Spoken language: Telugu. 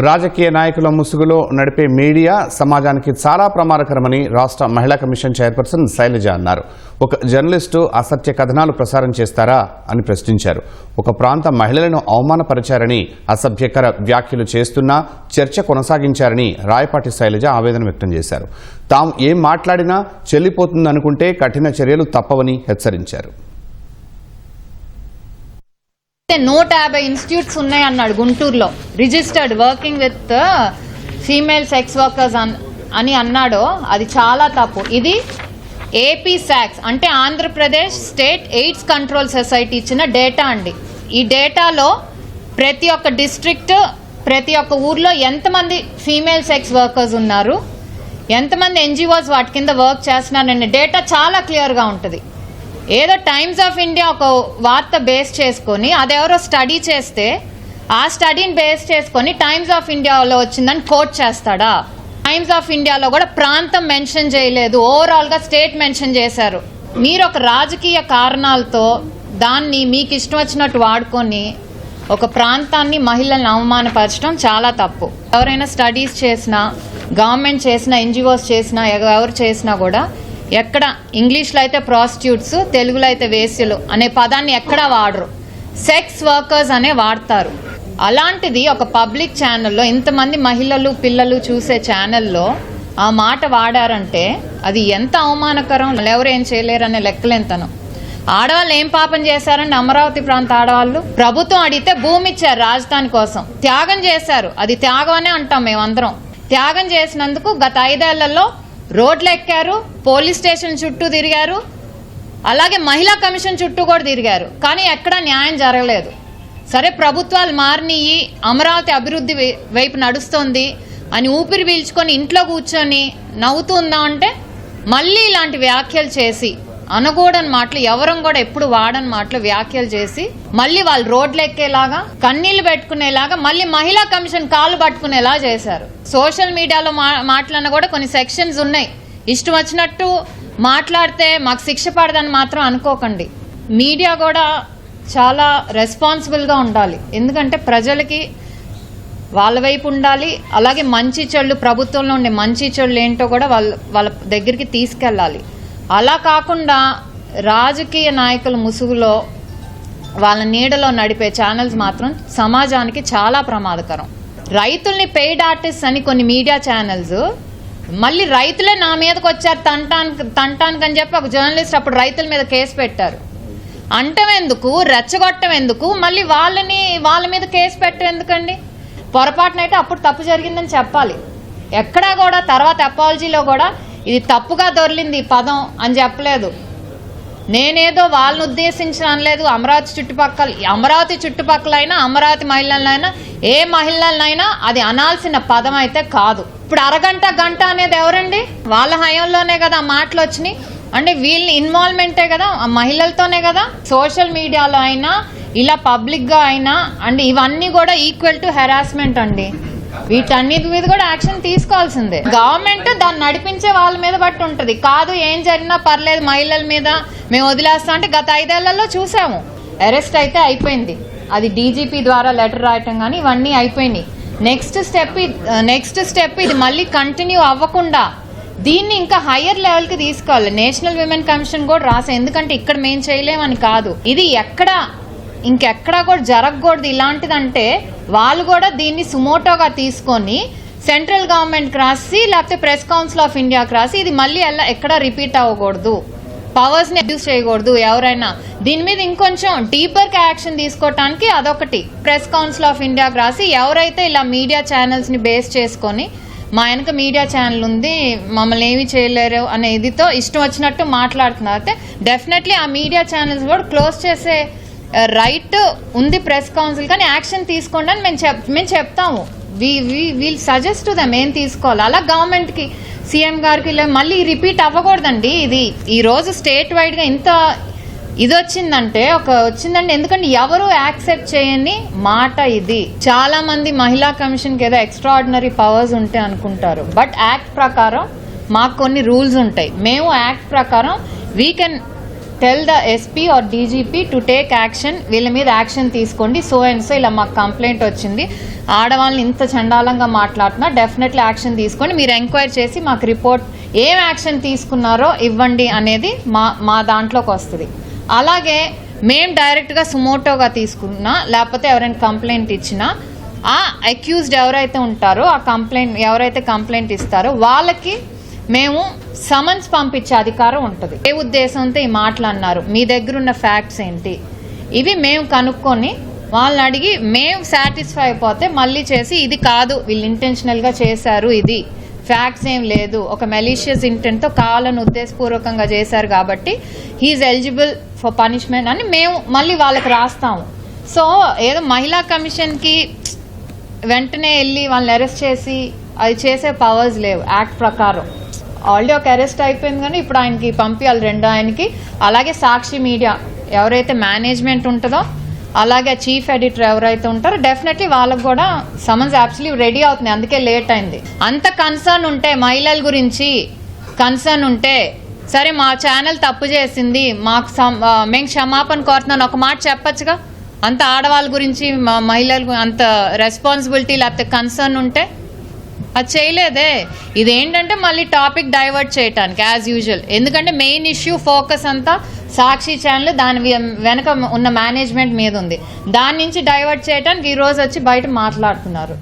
రాజకీయ నాయకుల ముసుగులో నడిపే మీడియా సమాజానికి చాలా ప్రమాదకరమని రాష్ట్ర మహిళా కమిషన్ చైర్పర్సన్ శైలజ అన్నారు. ఒక జర్నలిస్టు అసత్య కథనాలు ప్రసారం చేస్తారా అని ప్రశ్నించారు. ఒక ప్రాంత మహిళలను అవమానపరిచారని అసభ్యకర వ్యాఖ్యలు చేస్తున్నా చర్చ కొనసాగించారని రాయపాటి శైలజ ఆవేదన వ్యక్తం చేశారు. తాము ఏం మాట్లాడినా చెల్లిపోతుందనుకుంటే కఠిన చర్యలు తప్పవని హెచ్చరించారు. చూస్తే నూట యాభై ఇన్స్టిట్యూట్స్ ఉన్నాయి అన్నాడు గుంటూరులో. Registered working with female sex workers అని అన్నాడు అది చాలా తప్పు. ఇది ఏపీ సాక్స్ అంటే Andhra Pradesh state AIDS control society ఇచ్చిన డేటా అండి. ఈ డేటాలో ప్రతి ఒక్క డిస్ట్రిక్ట్ ప్రతి ఒక్క ఊర్లో ఎంతమంది ఫీమేల్ సెక్స్ వర్కర్స్ ఉన్నారు ఎంతమంది ఎన్జిఓస్ వాటి కింద వర్క్ చేస్తున్నారనే డేటా చాలా క్లియర్గా ఉంటుంది. ఏదో టైమ్స్ ఆఫ్ ఇండియా ఒక వార్త బేస్ చేసుకొని అదెవరో స్టడీ చేస్తే ఆ స్టడీని బేస్ చేసుకొని టైమ్స్ ఆఫ్ ఇండియాలో వచ్చిందని కోట్ చేస్తాడా? టైమ్స్ ఆఫ్ ఇండియాలో కూడా ప్రాంతం మెన్షన్ చేయలేదు ఓవరాల్గా స్టేట్ మెన్షన్ చేశారు. మీరు ఒక రాజకీయ కారణాలతో దాన్ని మీకు ఇష్టం వచ్చినట్టు వాడుకొని ఒక ప్రాంతాన్ని మహిళలను అవమానపరచడం చాలా తప్పు. ఎవరైనా స్టడీస్ చేసినా గవర్నమెంట్ చేసినా ఎన్జిఓస్ చేసినా ఎవరు చేసినా కూడా ఎక్కడ ఇంగ్లీష్లో అయితే ప్రాస్టిట్యూట్స్ తెలుగులో అయితే వేశ్యలు అనే పదాన్ని ఎక్కడా వాడరు? సెక్స్ వర్కర్స్ అనే వాడతారు. అలాంటిది ఒక పబ్లిక్ ఛానల్లో ఇంతమంది మహిళలు పిల్లలు చూసే ఛానల్లో ఆ మాట వాడారంటే అది ఎంత అవమానకరం? ఎవరు ఏం చేయలేరనే లెక్కలెంతను ఆడవాళ్ళు ఏం పాపం చేశారండి అమరావతి ప్రాంత ఆడవాళ్ళు? ప్రభుత్వం అడిగితే భూమి ఇచ్చారు రాజధాని కోసం. త్యాగం చేశారు. అది త్యాగం అనే అంటాం మేమందరం. త్యాగం చేసినందుకు గత ఐదేళ్ళలో రోడ్లు ఎక్కారు పోలీస్ స్టేషన్ చుట్టూ తిరిగారు అలాగే మహిళా కమిషన్ చుట్టూ కూడా తిరిగారు. కానీ ఎక్కడా న్యాయం జరగలేదు. సరే ప్రభుత్వాలు మారినయి అమరావతి అభివృద్ధి వైపు నడుస్తోంది అని ఊపిరి పీల్చుకొని ఇంట్లో కూర్చొని నవ్వుతూ ఉందాం అంటే మళ్ళీ ఇలాంటి వ్యాఖ్యలు చేసి అనకూడని మాటలు ఎవరం కూడా ఎప్పుడు వాడని మాటలు వ్యాఖ్యలు చేసి మళ్ళీ వాళ్ళు రోడ్లు ఎక్కేలాగా కన్నీళ్ళు పెట్టుకునేలాగా మళ్ళీ మహిళా కమిషన్ కాలు పట్టుకునేలా చేశారు. సోషల్ మీడియాలో మా మాట్లాడిన కూడా కొన్ని సెక్షన్స్ ఉన్నాయి. ఇష్టం వచ్చినట్టు మాట్లాడితే మాకు శిక్ష పడదని మాత్రం అనుకోకండి. మీడియా కూడా చాలా రెస్పాన్సిబుల్గా ఉండాలి. ఎందుకంటే ప్రజలకి వాళ్ళ వైపు ఉండాలి. అలాగే మంచి చెళ్ళు ప్రభుత్వంలో ఉండే మంచి చెళ్ళు ఏంటో కూడా వాళ్ళ వాళ్ళ దగ్గరికి తీసుకెళ్ళాలి. అలా కాకుండా రాజకీయ నాయకుల ముసుగులో వాళ్ళ నీడలో నడిపే ఛానల్స్ మాత్రం సమాజానికి చాలా ప్రమాదకరం. రైతుల్ని పెయిడ్ ఆర్టిస్ట్ అని కొన్ని మీడియా ఛానల్స్ మళ్ళీ రైతులే నా మీదకి వచ్చారు తంటానికి తంటానికి అని చెప్పి ఒక జర్నలిస్ట్ అప్పుడు రైతుల మీద కేసు పెట్టారు. అంటం ఎందుకు రెచ్చగొట్టం ఎందుకు మళ్ళీ వాళ్ళని వాళ్ళ మీద కేసు పెట్టడం ఎందుకండి పొరపాటునైతే అప్పుడు తప్పు జరిగిందని చెప్పాలి. ఎక్కడా కూడా తర్వాత అపాలజీలో కూడా ఇది తప్పుగా దొరిలింది ఈ పదం అని చెప్పలేదు. నేనేదో వాళ్ళని ఉద్దేశించిన అనలేదు. అమరావతి చుట్టుపక్కల అమరావతి చుట్టుపక్కల అయినా అమరావతి మహిళలైనా ఏ మహిళలనైనా అది అనాల్సిన పదం అయితే కాదు. ఇప్పుడు అరగంట గంట అనేది ఎవరండి? వాళ్ళ హయంలోనే కదా ఆ మాటలు వచ్చినాయి. అంటే వీళ్ళ ఇన్వాల్వ్మెంటే కదా ఆ మహిళలతోనే కదా? సోషల్ మీడియాలో అయినా ఇలా పబ్లిక్గా అయినా అండ్ ఇవన్నీ కూడా ఈక్వల్ టు హెరాస్మెంట్ అండి. వీటన్నిటి మీద కూడా యాక్షన్ తీసుకోవాల్సిందే. గవర్నమెంట్ దాన్ని నడిపించే వాళ్ళ మీద బట్టి ఉంటది. కాదు ఏం జరిగినా పర్లేదు మహిళల మీద మేము వదిలేస్తాం అంటే గత ఐదేళ్ళలో చూసాము. అరెస్ట్ అయితే అయిపోయింది. అది డీజీపీ ద్వారా లెటర్ రాయటం కానీ ఇవన్నీ అయిపోయినాయి. నెక్స్ట్ స్టెప్ నెక్స్ట్ స్టెప్ ఇది మళ్ళీ కంటిన్యూ అవ్వకుండా దీన్ని ఇంకా హయ్యర్ లెవెల్కి తీసుకోవాలి. నేషనల్ విమెన్ కమిషన్ కూడా రాసే ఎందుకంటే ఇక్కడ మేం చేయలేమని కాదు. ఇది ఎక్కడ ఇంకెక్కడా కూడా జరగకూడదు. ఇలాంటిదంటే వాళ్ళు కూడా దీన్ని సుమోటోగా తీసుకొని సెంట్రల్ గవర్నమెంట్ రాసి లేకపోతే ప్రెస్ కౌన్సిల్ ఆఫ్ ఇండియాకి రాసి ఇది మళ్ళీ ఎలా ఎక్కడా రిపీట్ అవ్వకూడదు. పవర్స్ని అబ్యూస్ చేయకూడదు ఎవరైనా. దీని మీద ఇంకొంచెం డీపర్ యాక్షన్ తీసుకోవటానికి అదొకటి. ప్రెస్ కౌన్సిల్ ఆఫ్ ఇండియాకి రాసి ఎవరైతే ఇలా మీడియా ఛానల్స్ని బేస్ చేసుకొని మా వెనక మీడియా ఛానల్ ఉంది మమ్మల్ని ఏమీ చేయలేరు అనే ఇదితో ఇష్టం వచ్చినట్టు మాట్లాడుతున్నారు. అయితే డెఫినెట్లీ ఆ మీడియా ఛానల్స్ కూడా క్లోజ్ చేసే రైట్ ఉంది ప్రెస్ కౌన్సిల్ కానీ యాక్షన్ తీసుకోండి అని మేము చెప్ మేము చెప్తాము. వి వీల్ సజెస్ట్ దమ్ ఏం తీసుకోవాలి. అలా గవర్నమెంట్కి సీఎం గారికి మళ్ళీ రిపీట్ అవ్వకూడదండి ఇది. ఈరోజు స్టేట్ వైడ్గా ఇంత ఇది వచ్చిందంటే ఒక వచ్చిందండి. ఎందుకంటే ఎవరు యాక్సెప్ట్ చేయని మాట ఇది. చాలా మంది మహిళా కమిషన్కి ఏదో ఎక్స్ట్రా ఆర్డినరీ పవర్స్ ఉంటాయి అనుకుంటారు. బట్ యాక్ట్ ప్రకారం మాకు కొన్ని రూల్స్ ఉంటాయి. మేము యాక్ట్ ప్రకారం we can tell the SP or DGP to take action వీళ్ళ మీద యాక్షన్ తీసుకోండి. సో అండ్ సో ఇలా మాకు కంప్లైంట్ వచ్చింది. ఆడవాళ్ళని ఇంత చండాలంగా మాట్లాడుతున్నా డెఫినెట్లీ యాక్షన్ తీసుకోండి. మీరు ఎంక్వైరీ చేసి మాకు రిపోర్ట్ ఏం యాక్షన్ తీసుకున్నారో ఇవ్వండి అనేది మా మా దాంట్లోకి వస్తుంది. అలాగే మేము డైరెక్ట్గా సుమోటోగా తీసుకున్నా లేకపోతే ఎవరైనా కంప్లైంట్ ఇచ్చినా ఆ అక్యూజ్డ్ ఎవరైతే ఉంటారో ఆ కంప్లైంట్ ఎవరైతే కంప్లైంట్ ఇస్తారో వాళ్ళకి మేము సమన్స్ పంపించే అధికారం ఉంటుంది. ఏ ఉద్దేశంతో ఈ మాటలు అన్నారు. మీ దగ్గర ఉన్న ఫ్యాక్ట్స్ ఏంటి? ఇవి మేము కనుక్కొని వాళ్ళని అడిగి మేము సాటిస్ఫై అయిపోతే మళ్ళీ చేసి ఇది కాదు వీళ్ళు ఇంటెన్షనల్గా చేశారు ఇది. ఫ్యాక్ట్స్ ఏం లేదు. ఒక మెలీషియస్ ఇంటెంట్తో కావాలని ఉద్దేశపూర్వకంగా చేశారు కాబట్టి హీఈస్ ఎలిజిబుల్ ఫర్ పనిష్మెంట్ అని మేము మళ్ళీ వాళ్ళకి రాస్తాము. సో ఏదో మహిళా కమిషన్కి వెంటనే వెళ్ళి వాళ్ళని అరెస్ట్ చేసి అది చేసే పవర్స్ లేవు. యాక్ట్ ప్రకారం. ఆల్రెడీ ఒక అరెస్ట్ అయిపోయింది కానీ ఇప్పుడు ఆయనకి పంపించాలి రెండు ఆయనకి. అలాగే సాక్షి మీడియా ఎవరైతే మేనేజ్మెంట్ ఉంటుందో అలాగే చీఫ్ ఎడిటర్ ఎవరైతే ఉంటారో డెఫినెట్లీ వాళ్ళకు కూడా సమన్స్ యాక్చువల్లీ రెడీ అవుతుంది అందుకే లేట్ అయింది. అంత కన్సర్న్ ఉంటే మహిళల గురించి కన్సర్న్ ఉంటే సరే మా ఛానల్ తప్పు చేసింది మాకు మేము క్షమాపణ కోరుతున్నాను ఒక మాట చెప్పచ్చుగా? అంత ఆడవాళ్ళ గురించి మా మహిళల అంత రెస్పాన్సిబిలిటీ లేకపోతే కన్సర్న్ ఉంటే అది చేయలేదే. ఇదేంటంటే మళ్ళీ టాపిక్ డైవర్ట్ చేయటానికి యాజ్ యూజువల్ ఎందుకంటే మెయిన్ ఇష్యూ ఫోకస్ అంతా సాక్షి ఛానల్ దాని వెనక ఉన్న మేనేజ్మెంట్ మీద ఉంది. దాని నుంచి డైవర్ట్ చేయడానికి ఈరోజు వచ్చి బయట మాట్లాడుతున్నారు.